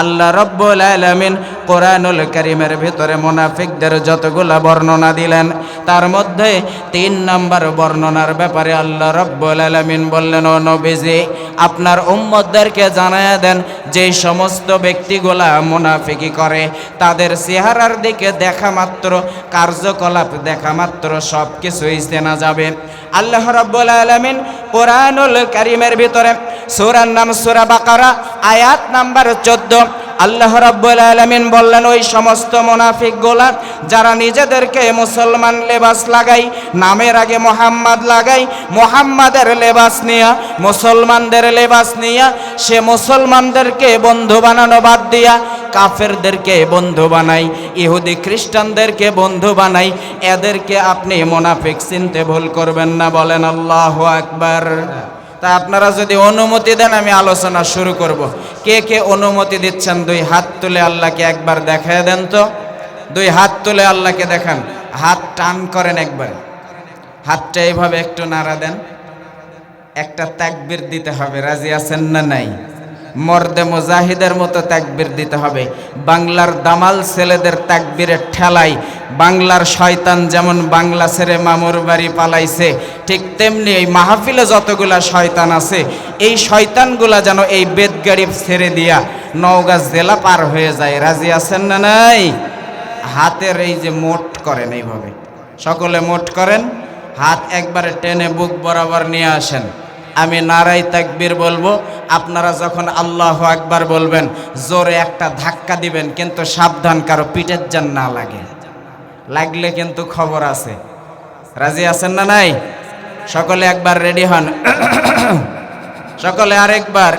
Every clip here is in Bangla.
আল্লাহ রব্বুল আলামিন কোরআনুল করিমের ভিতরে মুনাফিকদের যতগুলা বর্ণনা দিলেন, তার মধ্যে তিন নম্বর বর্ণনার ব্যাপারে আল্লাহ রব্বুল আলামিন বললেন, ও নবীজি, আপনার উম্মতদেরকে জানায় দেন, যে সমস্ত ব্যক্তিগুলা মুনাফিকি করে, তাদের চেহারার দিকে দেখা মাত্র, কার্যকলাপ দেখা মাত্র সব কিছুই চেনা যাবে। আল্লাহ রব্বুল আলামিন কোরআনুল করিমের ভিতরে সূরার নাম সূরা বাকারা, আয়াত নাম্বার চোদ্দ আল্লাহ রাব্বুল আলামিন বললেন, ওই সমস্ত মুনাফিকগুলা যারা নিজেদেরকে মুসলমান লেবাস লাগাই, নামের আগে মোহাম্মদ লাগাই, মোহাম্মদের লেবাস নিয়া, মুসলমানদের লেবাস নিয়া, সে মুসলমানদেরকে বন্ধু বানানো বাদ দিয়া, কাফেরদেরকে বন্ধু বানাই, ইহুদি খ্রিস্টানদেরকে বন্ধু বানাই, এদেরকে আপনি মুনাফিক চিনতে ভুল করবেন না। বলেন, আল্লাহ আকবার। তা আপনারা যদি অনুমতি দেন, আমি আলোচনা শুরু করব। কে কে অনুমতি দিচ্ছেন? দুই হাত তুলে আল্লাহকে একবার দেখায় দেন তো। দুই হাত তুলে আল্লাহকে দেখান। হাত টান করেন একবার। হাতটা এইভাবে একটু নাড়া দেন। একটা তাকবির দিতে হবে। রাজি আছেন না নাই? মর্দে মুজাহিদের মতো তাকবির দিতে হবে। বাংলার দামাল ছেলেদের তাকবীরের ঠেলাই। বাংলার শয়তান যেমন বাংলা ছেড়ে মামুর বাড়ি পালাইছে, ঠিক তেমনি এই মাহফিলে যতগুলা শয়তান আছে, এই শয়তানগুলা যেন এই বেদগাড়ি ছেড়ে দিয়া নওগাঁ জেলা পার হয়ে যায়। রাজি আছেন না নাই? হাতের এই যে মোট করেন এইভাবে। সকলে মোট করেন, হাত একবারে টেনে বুক বরাবর নিয়ে আসেন। আমি নারাই তাকবীর বলব, আপনারা যখন আল্লাহ আকবার বলবেন, জোরে একটা ধাক্কা দিবেন, কিন্তু সাবধান কারও পিঠের যেন না লাগে। লাগলে কিন্তু খবর আছে। রাজি আছেন না নাই? সকলে একবার রেডি হন। সকলে আরেকবার।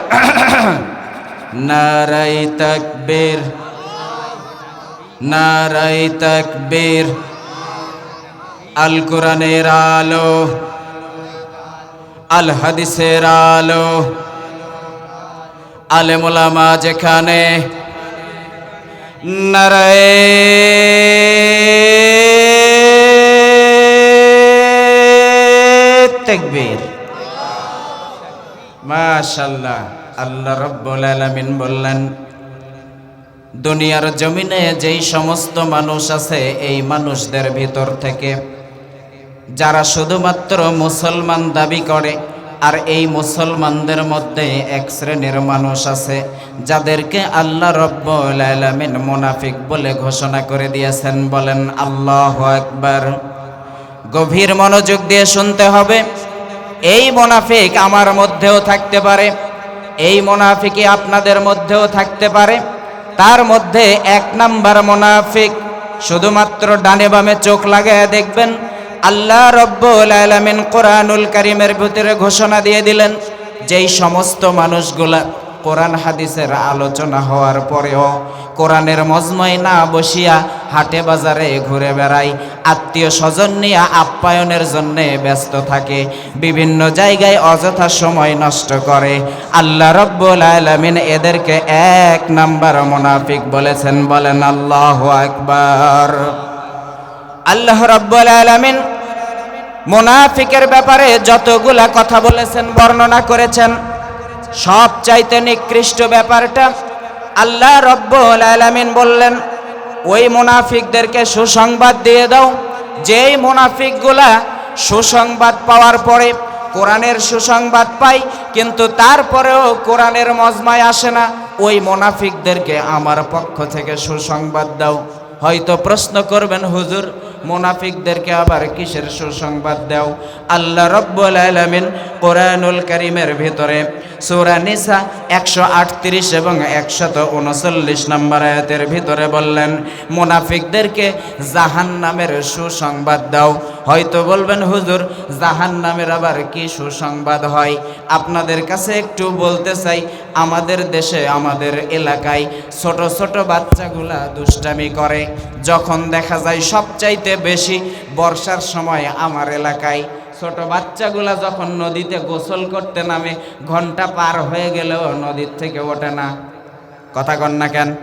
নারাই তাকবীর। নারাই তাকবীর। আল কোরআনের আলো। আল হাদিসের আলো। আলেমুলামা যেখানে নারায় তাকবীর। মাশাল্লাহ আল্লাহ রব্বুল আলামিন বললেন, দুনিয়ার জমিনে যেই সমস্ত মানুষ আছে, এই মানুষদের ভিতর থেকে যারা শুধুমাত্র মুসলমান দাবি করে, আর এই মুসলমানদের মধ্যে এক শ্রেণির মানুষ আছে, যাদেরকে আল্লাহ রব্বুল আলামিন মুনাফিক বলে ঘোষণা করে দিয়েছেন। বলেন, আল্লাহ একবার গভীর মনোযোগ দিয়ে শুনতে হবে, এই মোনাফিক আমার মধ্যেও থাকতে পারে, এই মুনাফিকই আপনাদের মধ্যেও থাকতে পারে। তার মধ্যে এক নাম্বার মোনাফিক শুধুমাত্র ডানে বামে চোখ লাগায় দেখবেন আল্লাহ রব্বুল আলামিন কোরআনুল কারিমের ভিতরে ঘোষণা দিয়ে দিলেন, যেই সমস্ত মানুষগুলা কোরআন হাদিসের আলোচনা হওয়ার পরেও কোরআনের মজময় না বসিয়া হাটে বাজারে ঘুরে বেড়ায়, আত্মীয় স্বজন নিয়ে আপ্যায়নের জন্যে ব্যস্ত থাকে, বিভিন্ন জায়গায় অযথা সময় নষ্ট করে। আল্লাহ রব্বুল আলামিন এদেরকে এক নাম্বার মুনাফিক বলেছেন, বলেন আল্লাহ আকবার। আল্লাহ রব্বুল আলামিন মুনাফিকের ব্যাপারে যতগুলা কথা বলেছেন, বর্ণনা করেছেন সব চাইতে নিকৃষ্ট ব্যাপারটা আল্লাহ রব্বুল আলামিন বললেন, ওই মুনাফিকদেরকে সুসংবাদ দিয়ে দাও। যেই মুনাফিকগুলা সুসংবাদ পাওয়ার পরে কোরআনের সুসংবাদ পাই, কিন্তু তারপরেও কোরআনের মজমায় আসে না, ওই মুনাফিকদেরকে আমার পক্ষ থেকে সুসংবাদ দাও। হয়তো প্রশ্ন করবেন, হুজুর মুনাফিকদেরকে আবার কিসের সুসংবাদ দাও? আল্লাহ রব্বুল আলামিন কোরআনুল কারীমের ভিতরে সূরা নিসা একশো আটত্রিশ এবং একশত উনচল্লিশ নম্বর আয়াতের ভিতরে বললেন, মুনাফিকদেরকে জাহান নামের সুসংবাদ দাও। হয়তো বলবেন, হুজুর জাহান নামের আবার কি সুসংবাদ হয়? আপনাদের কাছে একটু বলতে চাই, আমাদের দেশে, আমাদের এলাকায় ছোট ছোট বাচ্চাগুলা দুষ্টামি করে। যখন দেখা যায় সবচাইতে বেশি বর্ষার সময় আমার এলাকায়। ছোট বাচ্চাগুলা যখন নদীতে গোসল করতে নামে, ঘণ্টা পার হয়ে গেলেও নদীর থেকে ওঠে না। কথা কন না কেন?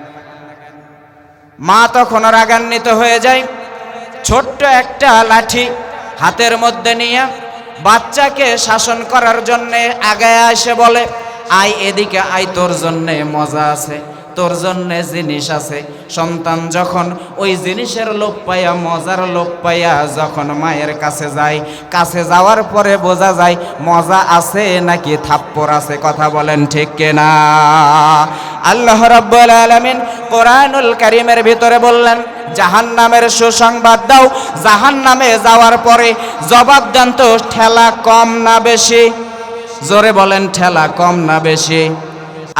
মা তখন রাগান্বিত হয়ে যায়। ছোট্ট একটা লাঠি হাতের মধ্যে নিয়ে বাচ্চাকে শাসন করার জন্যে আগায় এসে বলে, আয় এদিকে, আয়, তোর জন্যে মজা আছে। তোর জন্য জিনিস আছে। সন্তান যখন ওই জিনিসের লোভ পাইয়া, মজার লোভ পাইয়া যখন মায়ের কাছে যায়, কাছে যাওয়ার পরে বোঝা যায়, মজা আছে নাকি থাপ্পর আছে, কথা বলেন ঠিক কিনা? আল্লাহ রাব্বুল আলামিন কোরআনুল কারীমের ভিতরে বললেন জাহান নামের সুসংবাদ দাও। জাহান নামে যাওয়ার পরে জবাব দেন তো, ঠেলা কম না বেশি? জোরে বলেন, ঠেলা কম না বেশি?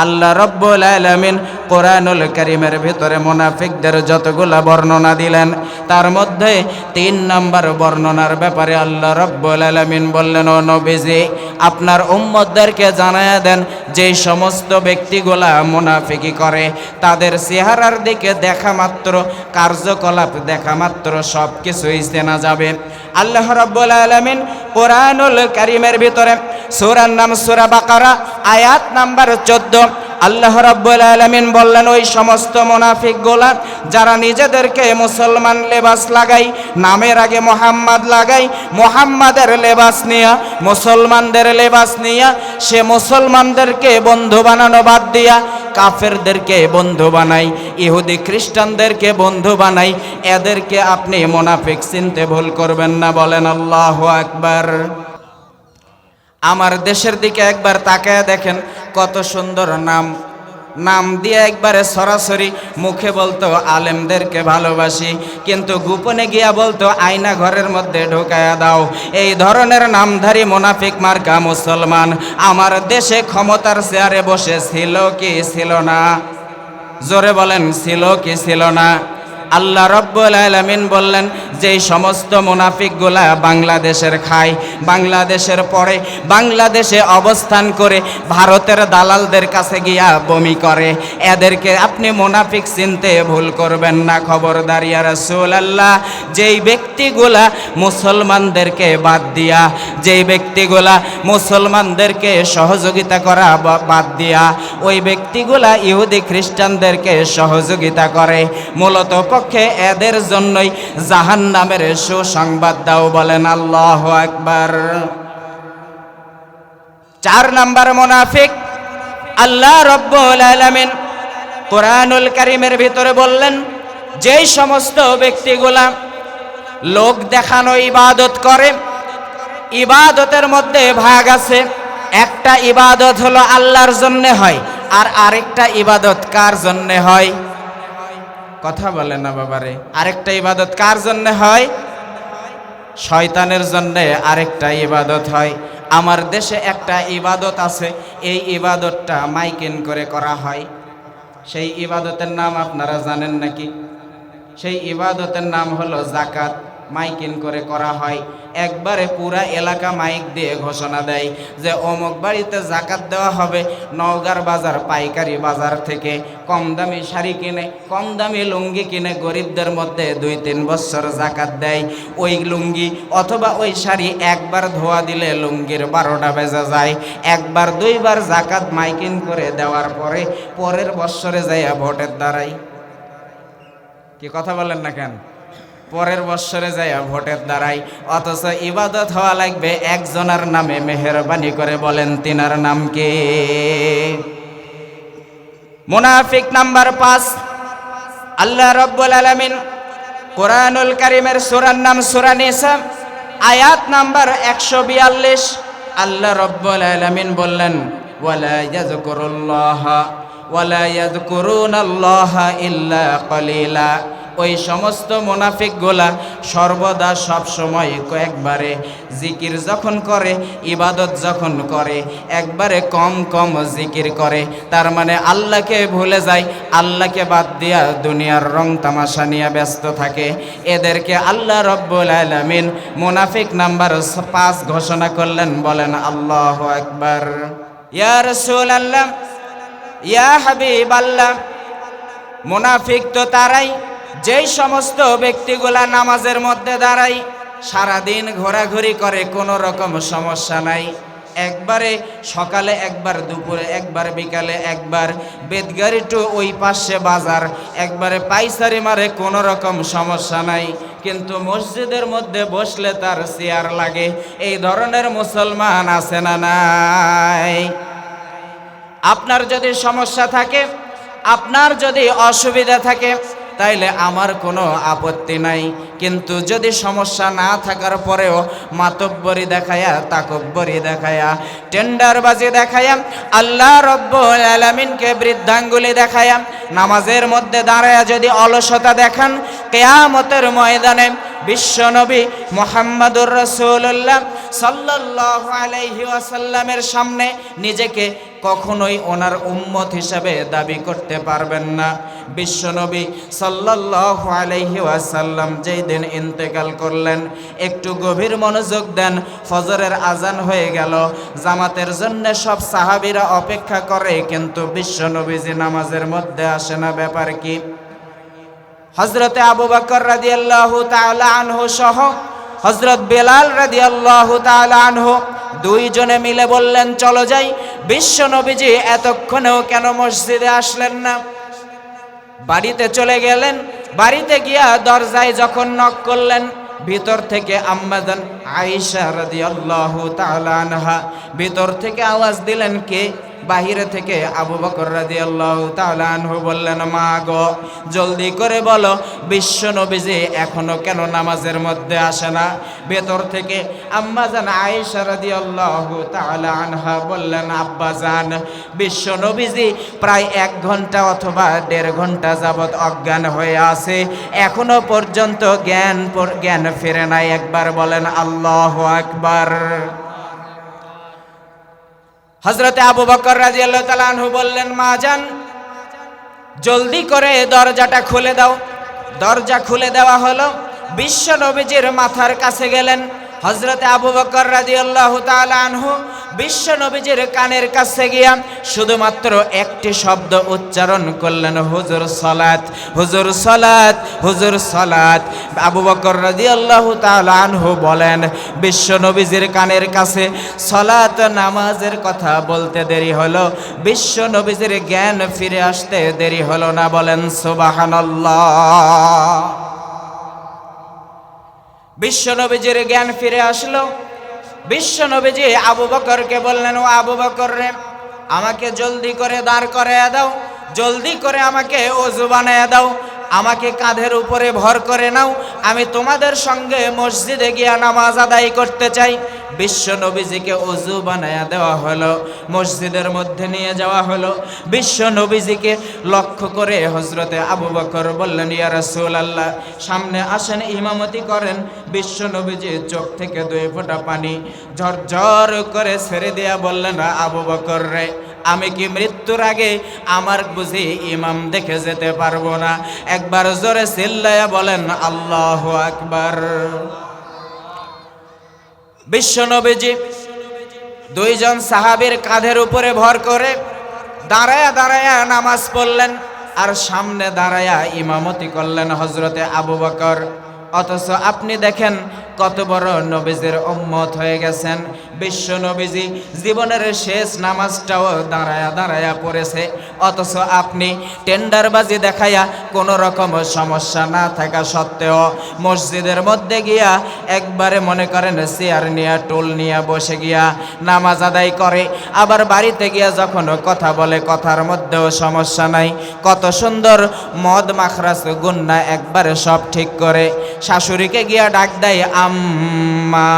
আল্লাহ রব্বুল আলামিন কোরআনুল কারীমের ভিতরে মুনাফিকদের যতগুলা বর্ণনা দিলেন, তার মধ্যে তিন নম্বর বর্ণনার ব্যাপারে আল্লাহ রব্বুল আলামিন বললেন, ও নবীজি, আপনার উম্মতদেরকে জানায় দেন যে সমস্ত ব্যক্তিগুলা মুনাফিকি করে, তাদের চেহারার দিকে দেখা মাত্র, কার্যকলাপ দেখা মাত্র সব কিছুই চেনা যাবে। আল্লাহ রব্বুল আলামিন কোরআনুল কারীমের ভিতরে সূরার নাম সূরা বাকারা, আয়াত নাম্বার চোদ্দ আল্লাহ রাব্বুল আলামিন বললেন, ওই সমস্ত মুনাফিক গোলা যারা নিজেদেরকে মুসলমান লেবাস লাগাই, নামের আগে মোহাম্মদ লাগাই, মোহাম্মদের লেবাস নিয়া, মুসলমানদের লেবাস নিয়া, সে মুসলমানদেরকে বন্ধু বানানো বাদ দিয়া, কাফেরদেরকে বন্ধু বানাই, ইহুদি খ্রিস্টানদেরকে বন্ধু বানাই, এদেরকে আপনি মোনাফিক চিনতে ভুল করবেন না। বলেন, আল্লাহ আকবার। আমার দেশের দিকে একবার তাকায় দেখেন কত সুন্দর নাম। নাম দিয়ে একবারে সরাসরি মুখে বলতো, আলেমদেরকে ভালোবাসি। কিন্তু গোপনে গিয়া বলতো, আয়না ঘরের মধ্যে ঢোকায়া দাও। এই ধরনের নামধারী মোনাফিক মার্কা মুসলমান আমার দেশে ক্ষমতার চেয়ারে বসে ছিল কি ছিল না? জোরে বলেন, ছিল কি ছিল না? আল্লাহ রব্বুল আলামিন বললেন, যেই সমস্ত মুনাফিকগুলা বাংলাদেশের খায়, বাংলাদেশের পরে বাংলাদেশে অবস্থান করে ভারতের দালালদের কাছে গিয়া বমি করে, এদেরকে আপনি মুনাফিক চিনতে ভুল করবেন না, খবরদার ইয়া রাসূল আল্লাহ যেই ব্যক্তিগুলা মুসলমানদেরকে বাদ দিয়া, যেই ব্যক্তিগুলা মুসলমানদেরকে সহযোগিতা করা বাদ দিয়া, ওই ব্যক্তিগুলা ইহুদি খ্রিস্টানদেরকে সহযোগিতা করে। মূলত পক্ষে এদের জন্যই জাহান নামের সুসংবাদ দাও বলেন আল্লাহ একবার চার নাম্বার মোনাফিক আল্লাহ আলামিন কোরআনুল কারীমের ভিতরে বললেন, যেই সমস্ত ব্যক্তিগুলা লোক দেখানো ইবাদত করে, ইবাদতের মধ্যে ভাগ আছে, একটা ইবাদত হলো আল্লাহর জন্যে হয়, আর আরেকটা ইবাদত কার জন্যে হয়? কথা বলে না বাবারে। আরেকটা ইবাদত কার জন্য হয়? শয়তানের জন্য আরেকটা ইবাদত হয়। আমার দেশে একটা ইবাদত আছে, এই ইবাদতটা মাইকেন করে করা হয়। সেই ইবাদতের নাম আপনারা জানেন নাকি? সেই ইবাদতের নাম হলো জাকাত মাইকিন করে করা হয়। একবারে পুরা এলাকা মাইক দিয়ে ঘোষণা দেয় যে, অমুক বাড়িতে জাকাত দেওয়া হবে নওগার বাজার, পাইকারি বাজার থেকে। কম দামি শাড়ি কিনে কম দামি লুঙ্গি কিনে গরিবদের মধ্যে দুই তিন বছর জাকাত দেয়। ওই লুঙ্গি অথবা ওই শাড়ি একবার ধোয়া দিলে লুঙ্গির বারোটা বেজে যায়। একবার, দুইবার জাকাত মাইকিং করে দেওয়ার পরে পরের বৎসরে যাইয়া ভোটের দ্বারাই। কি কথা বলেন না কেন? পরের বৎসরে যায় ভোটের দ্বারাই। অথচ ইবাদত হওয়া লাগবে একজনের নামে মেহরবানি করে বলেন, তিনার নাম কে? মুনাফিক নাম্বার পাঁচ। আল্লাহ রব্বুল আলামিন কোরআনুল কারিমের সুরার নাম সুরা নিসা, আয়াত নাম্বার একশো বিয়াল্লিশ। আল্লাহ রব্বুল আলামিন বললেন, ওয়ালা ইয়াজকুরুল্লাহ ওয়ালা ইয়াজকুরুনাল্লাহ ইল্লা কলিলা। ওই সমস্ত মোনাফিকগুলা সর্বদা সব সময় কয়েকবারে জিকির যখন করে, ইবাদত যখন করে, একবারে কম কম জিকির করে। তার মানে আল্লাহকে ভুলে যায়, আল্লাহকে বাদ দিয়া দুনিয়ার রং তামাশা নিয়ে ব্যস্ত থাকে। এদেরকে আল্লাহ রব্বুল আলামিন মোনাফিক নাম্বার পাঁচ ঘোষণা করলেন, বলেন, আল্লাহ একবার ইয়া রসুল আল্লাহ ইয়া হাবিব আল্লাহ মুনাফিক তো তারাই যেই সমস্ত ব্যক্তিগুলা নামাজের মধ্যে দাঁড়ায় সারাদিন ঘোরাঘুরি করে, কোনো রকম সমস্যা নাই। একবারে সকালে একবার, দুপুরে একবার, বিকালে একবার বেদগাড়ি টু ওই পাশে বাজার, একবারে পাইসারি মারে, কোনো রকম সমস্যা নাই। কিন্তু মসজিদের মধ্যে বসলে তার চেয়ার লাগে, এই ধরনের মুসলমান আছে না নাই? আপনার যদি সমস্যা থাকে, আপনার যদি অসুবিধা থাকে তাইলে আমার কোনো আপত্তি নাই। কিন্তু যদি সমস্যা না থাকার পরেও মাতব্বরি দেখায়া, তাকব্বরি দেখায়া, টেন্ডারবাজি দেখায়া, আল্লাহ রব্বুল আলামিনকে বৃদ্ধাঙ্গুলি দেখায়া, নামাজের মধ্যে দাঁড়ায়া যদি অলসতা দেখান, কেয়ামতের ময়দানে বিশ্বনবী মোহাম্মদুর রসুল্লাহ সাল্লাহ আলাইহি ওয়াসাল্লামের সামনে নিজেকে কখনোই ওনার উম্মত হিসাবে দাবি করতে পারবেন না। বিশ্বনবী সাল্লাহ আলাইহি ওয়াসাল্লাম যেই দিন ইন্তেকাল করলেন। একটু গভীর মনোযোগ দেন, ফজরের আজান হয়ে গেল। জামাতের জন্য সব সাহাবিরা অপেক্ষা করে, কিন্তু বিশ্বনবীজি নামাজের মধ্যে আসে না, ব্যাপার কি? হজরতে আবু বকর রাদিয়াল্লাহু তাআলা আনহু সহ হজরত বেলাল রাদিয়াল্লাহু তাআলা আনহু দুইজনে মিলে বললেন, চলো যাই। বিশ্ব নবীজি এতক্ষণেও কেন মসজিদে আসলেন না? বাড়িতে চলে গেলেন বাড়িতে গিয়া দরজায় যখন নক করলেন, ভিতর থেকে আম্মাদান আয়েশা রাদিয়াল্লাহু তাআলা আনহা ভিতর থেকে আওয়াজ দিলেন কে? বাহিরে থেকে আবু বকর রাদিয়াল্লাহু তাআলা আনহু বললেন, মা গো, জলদি করে বলো, বিশ্ব নবীজি এখনও কেন নামাজের মধ্যে আসে না? ভেতর থেকে আম্মা জান আয়েশা রাদিয়াল্লাহু তাআলা আনহা বললেন, আব্বা জান, বিশ্ব নবীজি প্রায় এক ঘণ্টা অথবা দেড় ঘণ্টা যাবৎ অজ্ঞান হয়ে আছে, এখনও পর্যন্ত জ্ঞান জ্ঞান ফিরে নাই। একবার বলেন, আল্লাহু আকবার। হজরতে আবু বকর রাজিয়াল্লাহ তালানহু বললেন, মা যান জলদি করে দরজাটা খুলে দাও। দরজা খুলে দেওয়া হলো। বিশ্ব নবীজির মাথার কাছে গেলেন। হজরতে আবু বকর রাদিয়াল্লাহু তাআলা আনহু বিশ্ব নবীজির কানের কাছে গিয়া শুধুমাত্র একটি শব্দ উচ্চারণ করলেন, হুজুর সালাত হুজুর সালাত হুজুর সালাত। আবু বকর রাদিয়াল্লাহু তাআলা আনহু বলেন, বিশ্ব নবীজির কানের কাছে সালাত নামাজের কথা বলতে দেরি হলো, বিশ্ব নবীজির জ্ঞান ফিরে আসতে দেরি হলো না। বলেন, সুবহানাল্লাহ। বিশ্বনবীজির জ্ঞান ফিরে আসলো। বিশ্বনবীজি আবু বকরকে বললেন, ও আবু বকর রে, আমাকে জলদি করে দাঁড় করে দাও, জলদি করে আমাকে অজু বানায় দাও, আমাকে কাঁধের উপরে ভর করে নাও, আমি তোমাদের সঙ্গে মসজিদে গিয়া নামাজ আদায় করতে চাই। বিশ্ব নবীজিকে অজু বানায়া দেওয়া হলো, মসজিদের মধ্যে নিয়ে যাওয়া হলো। বিশ্ব নবীজিকে লক্ষ্য করে হজরতে আবু বকর বললেন, ইয়া রাসূল আল্লাহ সামনে আসেন, ইমামতি করেন বিশ্ব নবীজি চোখ থেকে দুই ফোঁটা পানি ঝরঝর করে ছেড়ে দেয়া বললেন, আবু বকর রে, আমি কি মৃত্যুর আগে আমার বুঝি ইমাম দেখে যেতে পারব না? একবার জোরে চিল্লায়া বলেন, আল্লাহ আকবার। বিশ্বনবীজি দুইজন সাহাবীর কাঁধের উপরে ভর করে দাঁড়ায়া দাঁড়ায়া নামাজ পড়লেন আর সামনে দাঁড়ায়া ইমামতি করলেন হজরতে আবু বকর। অথচ আপনি দেখেন কত বড় নবীজির উম্মত হয়ে গেছেন। বিশ্ব নবীজি জীবনের শেষ নামাজটাও দাঁড়ায়া দাঁড়ায়া পড়েছে। অথচ আপনি টেন্ডারবাজি দেখাইয়া কোনো রকম সমস্যা না থাকা সত্ত্বেও মসজিদের মধ্যে গিয়া একবারে মনে করেন চেয়ার নিয়া, টোল নিয়ে বসে গিয়া নামাজ আদায় করে। আবার বাড়িতে গিয়া যখন কথা বলে, কথার মধ্যেও সমস্যা নাই। কত সুন্দর মদ মাখরাস গুন্না একবারে সব ঠিক করে। শাশুড়িকে গিয়া ডাক দেয় আম্মা।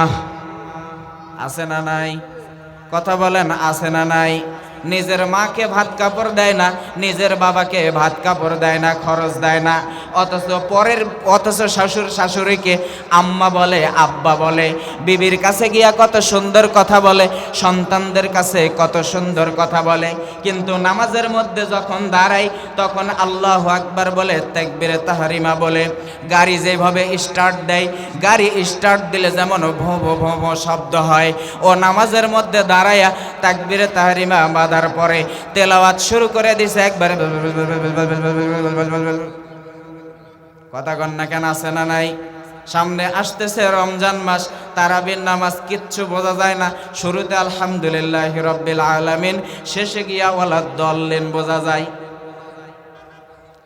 আছে না নাই? কথা বলেন আছে না নাই? নিজের মাকে ভাত কাপড় দেয় না, নিজের বাবাকে ভাত কাপড় দেয় না, খরচ দেয় না। অথচ পরের, অথচ শাশুর শাশুড়িকে আম্মা বলে, আব্বা বলে, বিবির কাছে গিয়া কত সুন্দর কথা বলে, সন্তানদের কাছে কত সুন্দর কথা বলে। কিন্তু নামাজের মধ্যে যখন দাঁড়াই, তখন আল্লাহ আকবার বলে, তেকবিরে তাহারিমা বলে। গাড়ি যেভাবে স্টার্ট দেয়, গাড়ি স্টার্ট দিলে যেমন ভো ভো ভো শব্দ হয়। ও নামাজের মধ্যে দাঁড়াইয়া তাকবিরে তাহারিমা বাঁধার পরে তেলাওয়াত শুরু করে দিছে একবারে। কথা কন্যা কেন, আছে না নাই? সামনে আসতেছে রমজান মাস, তারাবির নামাজ কিচ্ছু বোঝা যায় না। শুরুতে আলহামদুলিল্লাহ রব্বিল আলামিন, শেষে গিয়া ওয়ালা দল্লেন বোঝা যায়।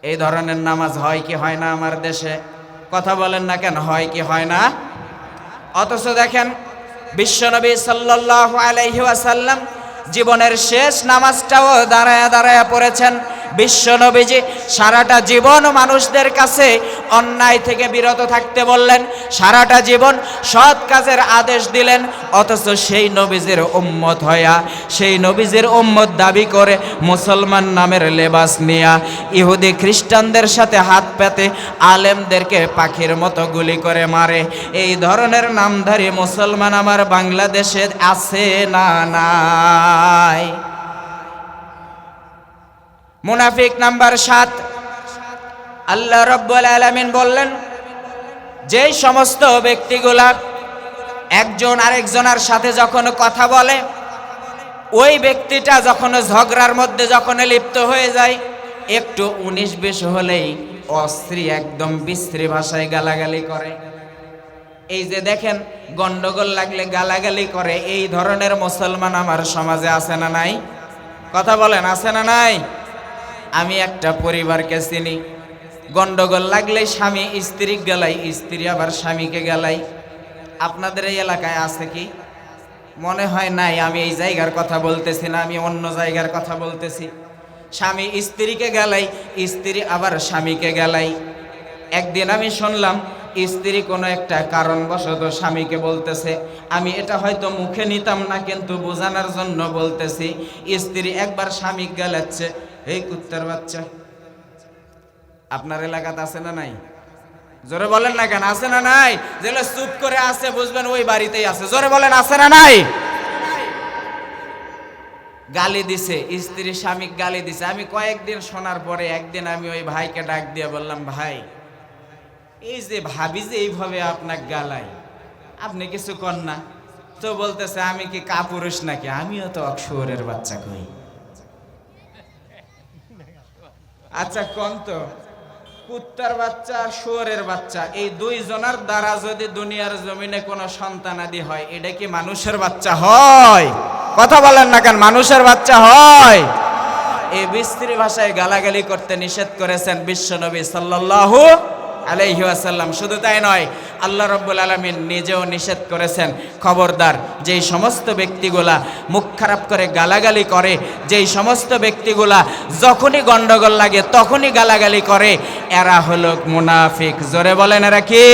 এই ধরনের নামাজ হয় কি হয় না আমার দেশে? কথা বলেন না কেন, হয় কি হয় না? অথচ দেখেন, বিশ্বনবী সাল্লাল্লাহু আলাইহি ওয়াসাল্লাম জীবনের শেষ নামাজটাও দাঁড়ায় দাঁড়ায় পড়েছেন। বিশ্বনবীজি সারাটা জীবন মানুষদের কাছে অন্যায় থেকে বিরত থাকতে বললেন, সারাটা জীবন সৎ কাজের আদেশ দিলেন, অথচ সেই নবীজির উম্মত হয়া সেই নবীজির উম্মত দাবি করে মুসলমান নামের লেবাস নিয়া ইহুদি খ্রিস্টানদের সাথে হাত পেতে আলেমদেরকে পাখির মতো গুলি করে মারে। এই ধরনের নামধারী মুসলমান আমার বাংলাদেশে আছে না নাই? মুনাফিক নাম্বার সাত। আল্লাহ রব্বুল আলামিন বললেন, যেই সমস্ত ব্যক্তিগুলা একজন আরেকজনের সাথে যখন কথা বলে, ওই ব্যক্তিটা যখন ঝগড়ার মধ্যে যখন লিপ্ত হয়ে যায়, একটু উনিশ বিশ হলেই অস্ত্রী একদম বিশ্রী ভাষায় গালাগালি করে। এই যে দেখেন, গন্ডগোল লাগলে গালাগালি করে, এই ধরনের মুসলমান আমার সমাজে আছে না নাই? কথা বলেন, আছে না নাই? আমি একটা পরিবারকে চিনি। গন্ডগোল লাগলে স্বামী স্ত্রী গেলাই, স্ত্রী আবার স্বামীকে গেলাই। আপনাদের এই এলাকায় আছে কি? মনে হয় নাই, আমি এই জায়গার কথা বলতেছি না, আমি অন্য জায়গার কথা বলতেছি। স্বামী স্ত্রীকে গেলাই, স্ত্রী আবার স্বামীকে গেলাই। একদিন আমি শুনলাম, স্ত্রী কোনো একটা কারণবশত স্বামীকে বলতেছে, আমি এটা হয়তো মুখে নিতাম না, কিন্তু বোঝানোর জন্য বলতেছি, স্ত্রী একবার স্বামী গেলাচ্ছে এই কুত্তার বাচ্চা, আপনার এলাকাতে আছে না নাই? জোরে বলেন না কেন, আছে না নাই? যেগুলো চুপ করে আছে, বুঝবেন ওই বাড়িতেই আছে। জোরে বলেন, আছে না নাই? গালি দিছে, স্ত্রী স্বামী গালি দিছে। আমি কয়েকদিন শোনার পরে একদিন আমি ওই ভাইকে ডাক দিয়ে বললাম, ভাই, এই যে ভাবি যে এইভাবে আপনাকে গালাই আপনি কিছু কর না? তো বলতেছে, আমি কি কাপুরুষ নাকি? আমিও তো অক্ষরের বাচ্চা কই। আচ্ছা কোন তো? কুত্তার বাচ্চা শুয়োরের বাচ্চা। এই দুই জনার দ্বারা যদি দুনিয়ার জমিনে কোনো সন্তানাদি হয়, এটা কি মানুষের বাচ্চা হয়? কথা বলেন না কেন, মানুষের বাচ্চা হয়? এই বিস্ত্রী ভাষায় গালাগালি করতে নিষেধ করেছেন বিশ্বনবী সাল্লাল্লাহু আলাইহি ওয়াসাল্লাম। শুধু তাই নয়, আল্লাহ রব্বুল আলমিন নিজেও নিষেধ করেছেন, খবরদার, যেই সমস্ত ব্যক্তিগুলা মুখ খারাপ করে গালাগালি করে, যেই সমস্ত ব্যক্তিগুলা যখনই গণ্ডগোল লাগে তখনই গালাগালি করে, এরা হলো মুনাফিক। জোরে বলেন এরা কি?